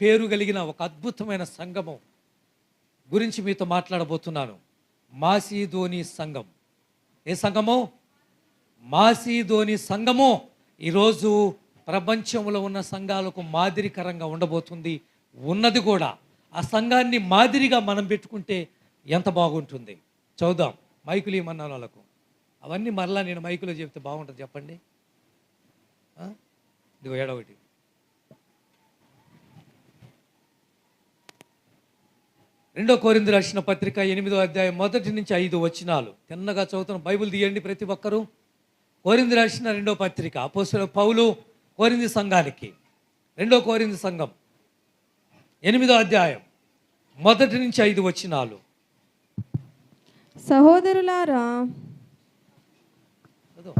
పేరు కలిగిన ఒక అద్భుతమైన సంఘము గురించి మీతో మాట్లాడబోతున్నాను. మాసీధోని సంఘం. ఏ సంఘము? మాసీధోని సంఘము. ఈరోజు ప్రపంచంలో ఉన్న సంఘాలకు మాదిరికరంగా ఉండబోతుంది. ఉన్నది కూడా. ఆ సంఘాన్ని మాదిరిగా మనం పెట్టుకుంటే ఎంత బాగుంటుంది? చదుదాం మైకులు ఏమన్నాను వాళ్ళకు? అవన్నీ మరలా నేను మైకులో చెప్తే బాగుంటుంది చెప్పండి. ఇదిగో ఏడవటి రెండో కోరింది రాసిన పత్రిక ఎనిమిదో అధ్యాయం మొదటి నుంచి ఐదు వచనాలు. తిన్నగా చదువుతున్న బైబిల్ తీయండి ప్రతి ఒక్కరూ. కోరింది రాసిన రెండో పత్రిక అపోస్తుల పౌలు కోరింది సంఘానికి. రెండో కోరింది సంఘం ఎనిమిదో అధ్యాయం మొదటి నుంచి ఐదు వచనాలు. సహోదరులారా చదువు.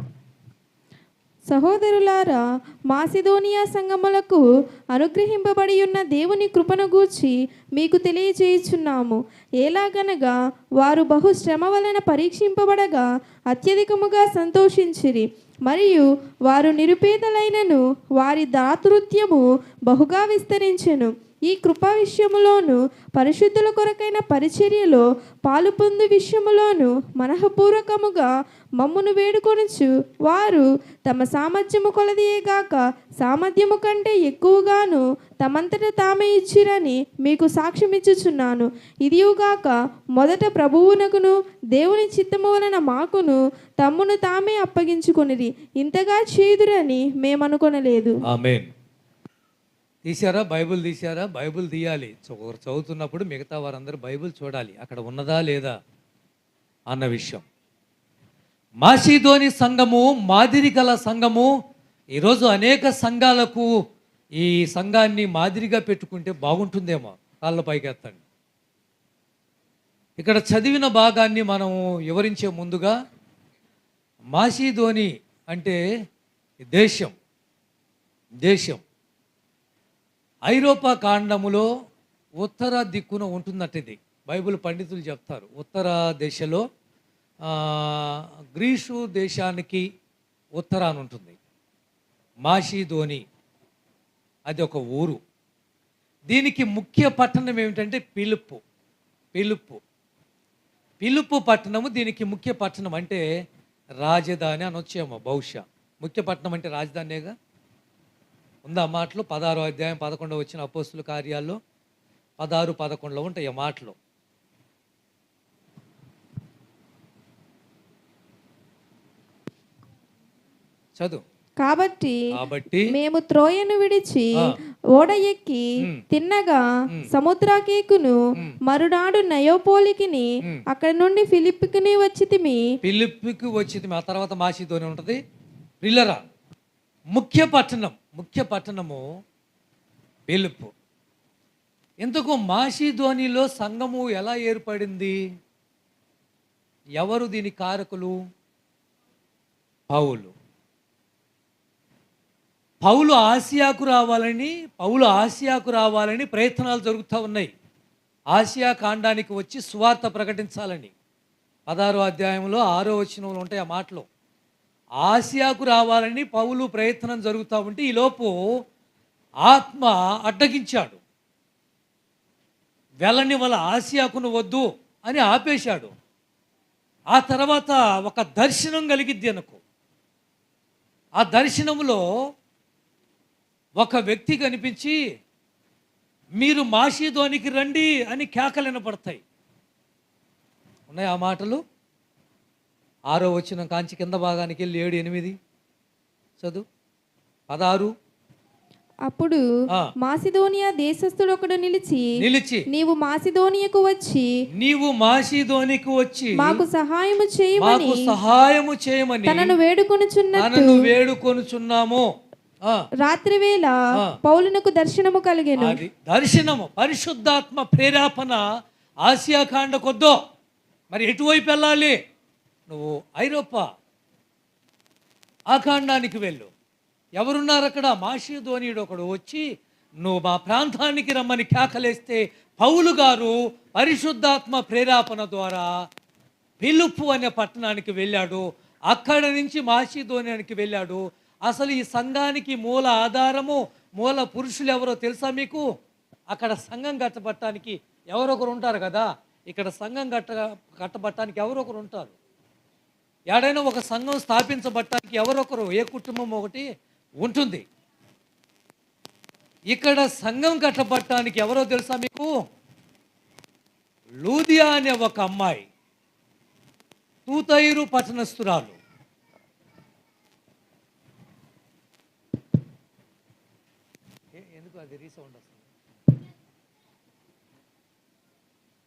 సహోదరులారా మాసిదోనియా సంగములకు అనుగ్రహింపబడి ఉన్న దేవుని కృపను గూర్చి మీకు తెలియజేయుచున్నాము. ఎలాగనగా వారు బహు శ్రమ వలన పరీక్షింపబడగా అత్యధికముగా సంతోషించిరి. మరియు వారు నిరుపేదలైనను వారి దాతృత్యము బహుగా విస్తరించెను. ఈ కృపా విషయములోను పరిశుద్ధుల కొరకైన పరిచర్యలో పాలు పొందు విషయములోను మనఃపూర్వకముగా మమ్మును వేడుకొనుచు వారు తమ సామర్థ్యము కొలదియేగాక సామర్థ్యము కంటే ఎక్కువగాను తమంతట తామే ఇచ్చిరని మీకు సాక్ష్యమిచ్చుచున్నాను. ఇదియుగాక మొదట ప్రభువునకును దేవుని చిత్తము వలన మాకును తమ్మును తామే అప్పగించుకొనిరి. ఇంతగా చేదురని మేమనుకొనలేదు. ఆమేన్. తీశారా? బైబిల్ తీశారా? బైబిల్ తీయాలి. ఒకరు చదువుతున్నప్పుడు మిగతా వారందరూ బైబిల్ చూడాలి. అక్కడ ఉన్నదా లేదా అన్న విషయం. మాషీధోని సంఘము మాదిరి గల సంఘము ఈరోజు అనేక సంఘాలకు ఈ సంఘాన్ని మాదిరిగా పెట్టుకుంటే బాగుంటుందేమో. కాళ్ళ పైకి ఎత్తండి ఇక్కడ చదివిన భాగాన్ని మనం వివరించే ముందుగా మాషీధోని అంటే దేశం. దేశం. ఐరోపా కాండములో ఉత్తర దిక్కున ఉంటుందట ఇది బైబిల్ పండితులు చెప్తారు. ఉత్తర దేశలో గ్రీసు దేశానికి ఉత్తరాన ఉంటుంది. మాషిధోని అది ఒక ఊరు. దీనికి ముఖ్య పట్టణం ఏమిటంటే పిలుపు. పిలుపు. పిలుపు పట్టణము దీనికి ముఖ్య పట్టణం అంటే రాజధాని అనొచ్చేమో బహుశా. ముఖ్య పట్టణం అంటే రాజధానిగా ఉందా ఆ మాటలు పదహారో అధ్యాయం పదకొండవ వచ్చిన అపోస్తుల కార్యాల్లో పదహారు పదకొండులో ఉంటాయి ఆ మాటలు. చదువు. కాబట్టి కాబట్టి మేము త్రోయను విడిచి. ఓడ ఎక్కి. తిన్నగా సముద్రాకేకును మరునాడు నయోపోలికిని. అక్కడ నుండి ఫిలిప్కిని వచ్చితిమి. పిలుపుకి వచ్చింది ఆ తర్వాత మాసితోనే ఉంటుంది. పిల్లరా ముఖ్య పట్టణం. ముఖ్య పట్టణము పిలుపు ఎందుకు మాషిధోనిలో సంఘము ఎలా ఏర్పడింది? ఎవరు దీని కారకులు? పౌలు. పౌలు ఆసియాకు రావాలని పౌలు ఆసియాకు రావాలని ప్రయత్నాలు జరుగుతూ ఉన్నాయి. ఆసియా కాండానికి వచ్చి సువార్త ప్రకటించాలని. పదహారో అధ్యాయంలో ఆరో వచనంలో ఉంటాయి ఆ మాటలు. ఆసియాకు రావాలని పౌలు ప్రయత్నం జరుగుతూ ఉంటే ఈలోపు ఆత్మ అడ్డగించాడు. వెళ్ళని వాళ్ళ ఆసియాకును వద్దు అని ఆపేశాడు. ఆ తర్వాత ఒక దర్శనం కలిగిద్ది అనుకో. ఆ దర్శనంలో ఒక వ్యక్తి కనిపించి మీరు మాషీధోనికి రండి అని కేకలు వినపడతాయి. ఉన్నాయి ఆ మాటలు? ఆరో వచ్చిన కాంచి కింద భాగానికి వెళ్ళి ఏడు ఎనిమిది. చదువు. పదహారు. అప్పుడు. మాసిదోనియా దేశస్థుడు ఒకడు నిలిచి నిలిచి. నీవు మాసిదోనియకు వచ్చి నీవు మాషీధోనికి వచ్చి మాకు సహాయము చేయమని మాకు సహాయము చేయమని తనను వేడుకొనుచున్నట్టు తనను వేడుకొనుచున్నాము. రాత్రి వేళ. పౌలునకు దర్శనము కలిగెను. దర్శనము. పరిశుద్ధాత్మ ప్రేరేపణ ఆసియా కాండకొద్దో. మరి ఎటువైపు వెళ్ళాలి? నువ్వు ఐరోపా ఆ ఖండానికి వెళ్ళు. ఎవరున్నారు అక్కడ? మాషిధోనీయుడు ఒకడు వచ్చి నువ్వు మా ప్రాంతానికి రమ్మని కేకలేస్తే పౌలు గారు పరిశుద్ధాత్మ ప్రేరేపణ ద్వారా పిలుపు అనే పట్టణానికి వెళ్ళాడు. అక్కడ నుంచి మాషిధోనికి వెళ్ళాడు. అసలు ఈ సంఘానికి మూల ఆధారము మూల పురుషులు ఎవరో తెలుసా మీకు? అక్కడ సంఘం కట్టబట్టడానికి ఎవరొకరు ఉంటారు కదా? ఇక్కడ సంఘం కట్ట కట్టబట్టడానికి ఎవరొకరు ఉంటారు. ఏడైనా ఒక సంఘం స్థాపించబట్టడానికి ఎవరొకరు ఏ కుటుంబం ఒకటి ఉంటుంది. ఇక్కడ సంఘం కట్టబట్టడానికి ఎవరో తెలుసా మీకు? లూదియా అనే ఒక అమ్మాయి తూతైరు పట్టణస్థురాలు. ఎందుకు అది రీసౌండ్ వస్తుంది?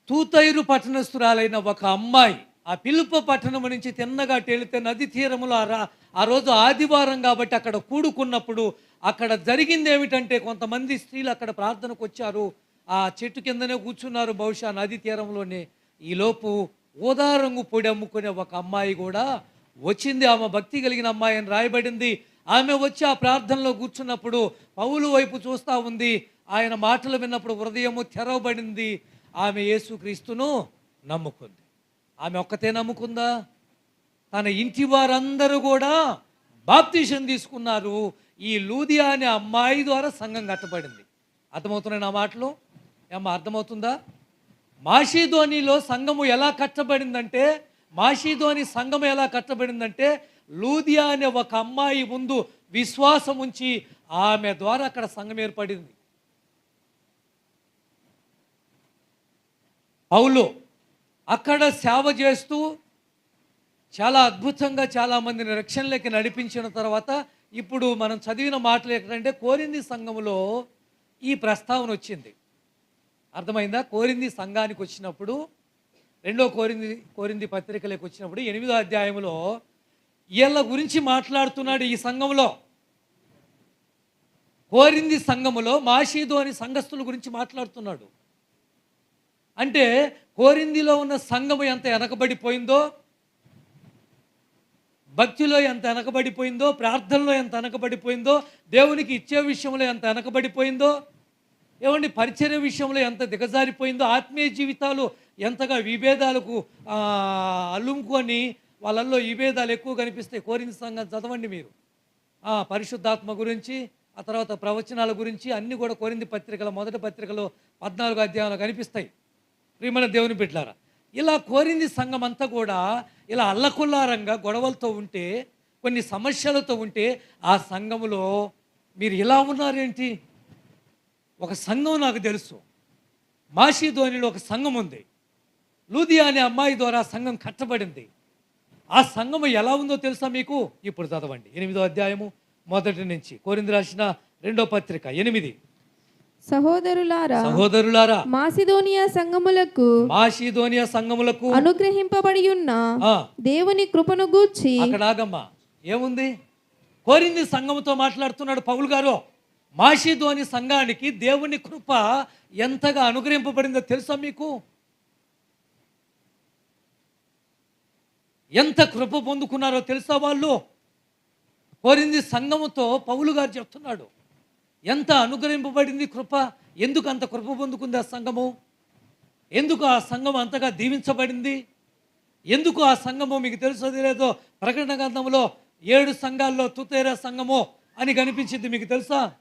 తూతైరు పట్టణస్థురాలైన ఒక అమ్మాయి ఆ పిలుపు పట్టణం నుంచి తిన్నగా తేలితే నది తీరములో ఆ రా- ఆ రోజు ఆదివారం కాబట్టి అక్కడ కూడుకున్నప్పుడు అక్కడ జరిగింది ఏమిటంటే కొంతమంది స్త్రీలు అక్కడ ప్రార్థనకు వచ్చారు. ఆ చెట్టు కిందనే కూర్చున్నారు. బహుశా నది తీరంలోనే. ఈలోపు ఊదారంగు పొడి అమ్ముకునే ఒక అమ్మాయి కూడా వచ్చింది. ఆమె భక్తి కలిగిన అమ్మాయి అని రాయబడింది. ఆమె వచ్చి ఆ ప్రార్థనలో కూర్చున్నప్పుడు పౌలు వైపు చూస్తూ ఉంది. ఆయన మాటలు విన్నప్పుడు హృదయము తెరవబడింది. ఆమె యేసుక్రీస్తును నమ్ముకుంది. ఆమె ఒక్కతే నమ్ముకుందా? తన ఇంటి వారందరూ కూడా బాప్తీషన్ తీసుకున్నారు. ఈ లూదియా అనే అమ్మాయి ద్వారా సంఘం కట్టబడింది. అర్థమవుతున్నాయి నా మాటలు? ఏమో అర్థమవుతుందా? మాషీధోనిలో సంఘము ఎలా కట్టబడిందంటే మాషీధోని సంఘం ఎలా కట్టబడిందంటే లూదియా అనే ఒక అమ్మాయి ముందు విశ్వాసం ఉంచి ఆమె ద్వారా అక్కడ సంఘం ఏర్పడింది. పౌలు అక్కడ సేవ చేస్తూ చాలా అద్భుతంగా చాలామందిని రక్షణలోకి నడిపించిన తర్వాత ఇప్పుడు మనం చదివిన మాటలు ఏంటంటే కోరింది సంఘములో ఈ ప్రస్తావన వచ్చింది. అర్థమైందా? కోరింది సంఘానికి వచ్చినప్పుడు రెండో కోరింది కోరింది పత్రికలకు వచ్చినప్పుడు ఎనిమిదో అధ్యాయంలో వీళ్ళ గురించి మాట్లాడుతున్నాడు ఈ సంఘంలో కోరింది సంఘములో మాషీదు అని సంఘస్థుల గురించి మాట్లాడుతున్నాడు. అంటే కోరిందిలో ఉన్న సంఘము ఎంత వెనకబడిపోయిందో భక్తిలో ఎంత వెనకబడిపోయిందో ప్రార్థనలో ఎంత వెనకబడిపోయిందో దేవునికి ఇచ్చే విషయంలో ఎంత వెనకబడిపోయిందో ఏమండి పరిచర్య విషయంలో ఎంత దిగజారిపోయిందో ఆత్మీయ జీవితాలు ఎంతగా విభేదాలకు అల్లుముకొని వాళ్ళల్లో విభేదాలు ఎక్కువ కనిపిస్తాయి కోరింది సంఘం చదవండి మీరు. పరిశుద్ధాత్మ గురించి ఆ తర్వాత ప్రవచనాల గురించి అన్నీ కూడా కోరింది పత్రికల మొదటి పత్రికలో పద్నాలుగు అధ్యాయాలు కనిపిస్తాయి. ప్రియమైన దేవుని పెట్టారా ఇలా కోరింది సంఘం అంతా కూడా ఇలా అల్లకుల్లారంగా గొడవలతో ఉంటే కొన్ని సమస్యలతో ఉంటే ఆ సంఘములో మీరు ఇలా ఉన్నారేంటి? ఒక సంఘం నాకు తెలుసు. మాషీధోనిలో ఒక సంఘం ఉంది. లూదియా అనే అమ్మాయి ద్వారా సంఘం కట్టబడింది. ఆ సంఘం ఎలా ఉందో తెలుసా మీకు? ఇప్పుడు చదవండి. ఎనిమిదో అధ్యాయము మొదటి నుంచి. కోరింది రాసిన రెండో పత్రిక ఎనిమిది. సహోదరులారా సహోదరులారా మాసిదోనియా సంఘములకు మాషీధోనియా సంఘములకు అనుగ్రహింపబడి ఉన్న దేవుని కృపను గూర్చి అక్కడ ఆగమ్మా. ఏముంది? కోరింది సంఘముతో మాట్లాడుతున్నాడు పౌలు గారు. మాషీధోని సంఘానికి దేవుని కృప ఎంతగా అనుగ్రహింపబడిందో తెలుసా మీకు? ఎంత కృప పొందుకున్నారో తెలుసా వాళ్ళు? కోరింది సంఘముతో పౌలు గారు చెప్తున్నాడు. ఎంత అనుగ్రహింపబడింది కృప? ఎందుకు అంత కృప పొందుకుంది ఆ సంఘము? ఎందుకు ఆ సంఘం అంతగా దీవించబడింది? ఎందుకు ఆ సంఘము మీకు తెలుసో లేదో ప్రకటన గ్రంథంలో ఏడు సంఘాల్లో తుతేరా సంఘము అని కనిపించింది మీకు తెలుసా?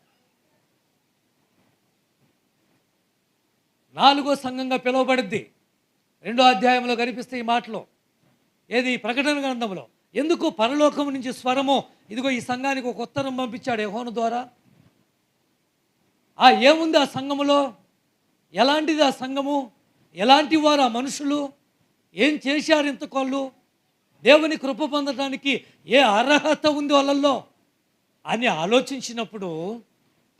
నాలుగో సంఘంగా పిలువబడింది. రెండో అధ్యాయంలో కనిపిస్తే ఈ మాటలో. ఏది? ప్రకటన గ్రంథంలో. ఎందుకు పరలోకం నుంచి స్వరము? ఇదిగో ఈ సంఘానికి ఒక ఉత్తరం పంపించాడు యహోను ద్వారా. ఆ ఏముంది ఆ సంఘములో? ఎలాంటిది ఆ సంఘము? ఎలాంటి వారు ఆ మనుషులు? ఏం చేశారు ఇంతకోళ్ళు? దేవుని కృప పొందడానికి ఏ అర్హత ఉంది వాళ్ళల్లో? అని ఆలోచించినప్పుడు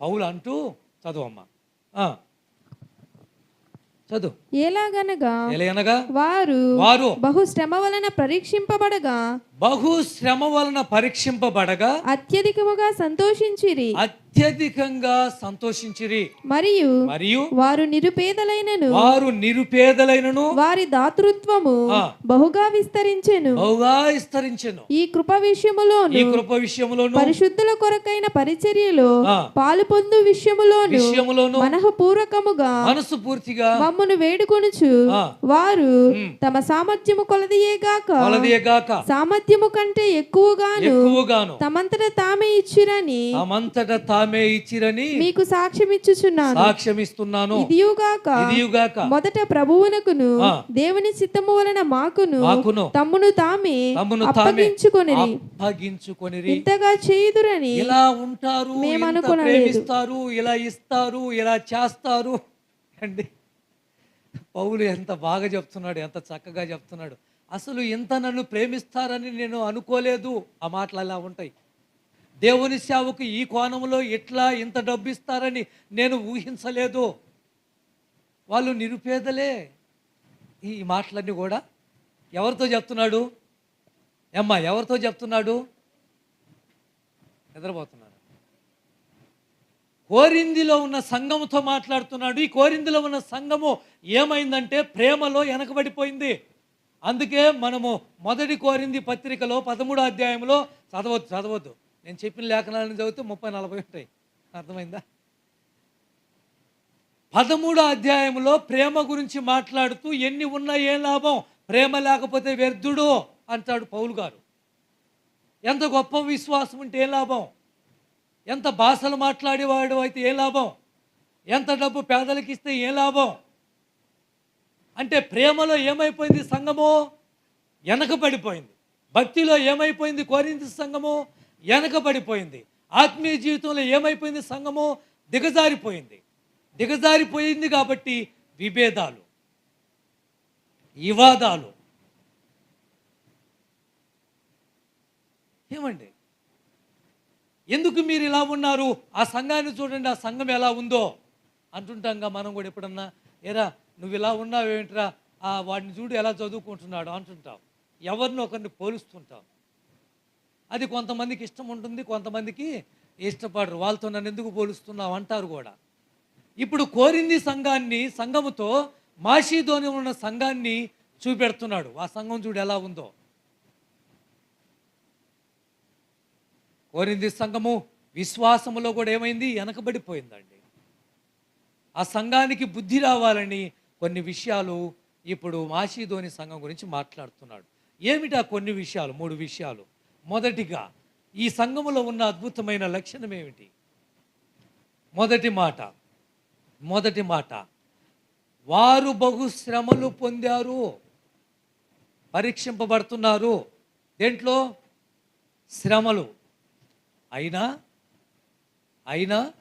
పౌలు అంటూ చదువమ్మా. చదువు. ఎలాగనగా ఎలయనగా వారు వారు బహు శ్రమ వలన పరీక్షింపబడగా? బహు శ్రమ వలన పరీక్షింపబడగా? అత్యధికముగా సంతోషించిరి. అత్యధికంగా సంతోషించిరి మరియు మరియు వారు నిరుపేదలైనను వారు నిరుపేదలైనను వారి దాతృత్వము. బహుగా విస్తరించెను బహుగా విస్తరించెను ఈ కృప విషయములోను ఈ కృప విషయములోను పరిశుద్ధుల కొరకైన పరిచర్యలో. పాలు పొందు విషయములోను విషయములోను మనఃపూర్వకముగా మనసు పూర్తిగా మమ్మను వేడుకొనుచు. వారు తమ సామర్థ్యము కొలదియేగాక కొలదీయగాక సామర్థ్యము కంటే ఎక్కువగాను ఎక్కువగాను తమంతట తామే ఇచ్చిరని తమంతట తామే తామే ఇచ్చిరని మీకు సాక్ష్యం ఇచ్చుచున్నాను. సాక్ష్యం ఇస్తున్నాను ఇదియుగాక ఇదియుగాక మొదట ప్రభువునకును. దేవుని చిత్తము వలన మాకును తమ్మును తామే తమ్మును తామే అప్పగించుకొనిరి. అప్పగించుకొనిరి. ఇంతగా చేయుదురని ఇలా ఉంటారు. ప్రేమిస్తారు ఇలా ఇస్తారు ఇలా చేస్తారు. అండి పౌలు ఎంత బాగా చెప్తున్నాడు ఎంత చక్కగా చెప్తున్నాడు. అసలు ఇంత నన్ను ప్రేమిస్తారని నేను అనుకోలేదు. ఆ మాటలు అలా ఉంటాయి. దేవుని సేవకు ఈ కోణంలో ఇట్లా ఇంత డబ్బు ఇస్తారని నేను ఊహించలేదు. వాళ్ళు నిరుపేదలే. ఈ మాటలన్నీ కూడా ఎవరితో చెప్తున్నాడు? అమ్మ ఎవరితో చెప్తున్నాడు? నిద్రపోతున్నాడు. కోరిందిలో ఉన్న సంఘముతో మాట్లాడుతున్నాడు. ఈ కోరిందిలో ఉన్న సంఘము ఏమైందంటే ప్రేమలో వెనకబడిపోయింది అందుకే మనము మొదటి కోరింది పత్రికలో పదమూడో అధ్యాయంలో చదవద్దు చదవద్దు. నేను చెప్పిన లేఖనాలను చదివితే ముప్పై నలభై ఉంటాయి. అర్థమైందా? పదమూడో అధ్యాయంలో ప్రేమ గురించి మాట్లాడుతూ ఎన్ని ఉన్నా ఏం లాభం? ప్రేమ లేకపోతే వ్యర్థుడు అంటాడు పౌలు గారు. ఎంత గొప్ప విశ్వాసం ఉంటే ఏం లాభం? ఎంత భాషలు మాట్లాడేవాడు అయితే ఏం లాభం? ఎంత డబ్బు పేదలకు ఇస్తే ఏం లాభం? అంటే ప్రేమలో ఏమైపోయింది సంఘము? వెనకబడిపోయింది. భక్తిలో ఏమైపోయింది కోరింది సంఘము? వెనకబడిపోయింది. ఆత్మీయ జీవితంలో ఏమైపోయింది సంఘము? దిగజారిపోయింది. దిగజారిపోయింది కాబట్టి విభేదాలు వివాదాలు. ఏమండి? ఎందుకు మీరు ఇలా ఉన్నారు? ఆ సంఘాన్ని చూడండి ఆ సంఘం ఎలా ఉందో అంటుంటాంగా మనం కూడా ఎప్పుడన్నా. ఏరా నువ్వు ఇలా ఉన్నావేంట్రా? ఆ వాడిని చూడు ఎలా చదువుకుంటున్నాడు అంటుంటాం. ఎవరిని ఒకరిని పోలుస్తుంటాం. అది కొంతమందికి ఇష్టం ఉంటుంది కొంతమందికి ఇష్టపడరు. వాళ్ళతో నన్ను ఎందుకు పోలుస్తున్నావు అంటారు కూడా. ఇప్పుడు కోరింది సంఘాన్ని సంఘముతో మాషీదోని ఉన్న సంఘాన్ని చూపెడుతున్నాడు. ఆ సంఘం చూడు ఎలా ఉందో. కోరింది సంఘము విశ్వాసములో కూడా ఏమైంది? వెనకబడిపోయిందండి. ఆ సంఘానికి బుద్ధి రావాలని కొన్ని విషయాలు ఇప్పుడు మాషీదోని సంఘం గురించి మాట్లాడుతున్నాడు. ఏమిటా కొన్ని విషయాలు మూడు విషయాలు? మొదటిగా ఈ సంఘములో ఉన్న అద్భుతమైన లక్షణం ఏమిటి? మొదటి మాట మొదటి మాట వారు బహు శ్రమలు పొందారు పరీక్షింపబడుతున్నారు. దేంట్లో? శ్రమలు. అయినా అయినా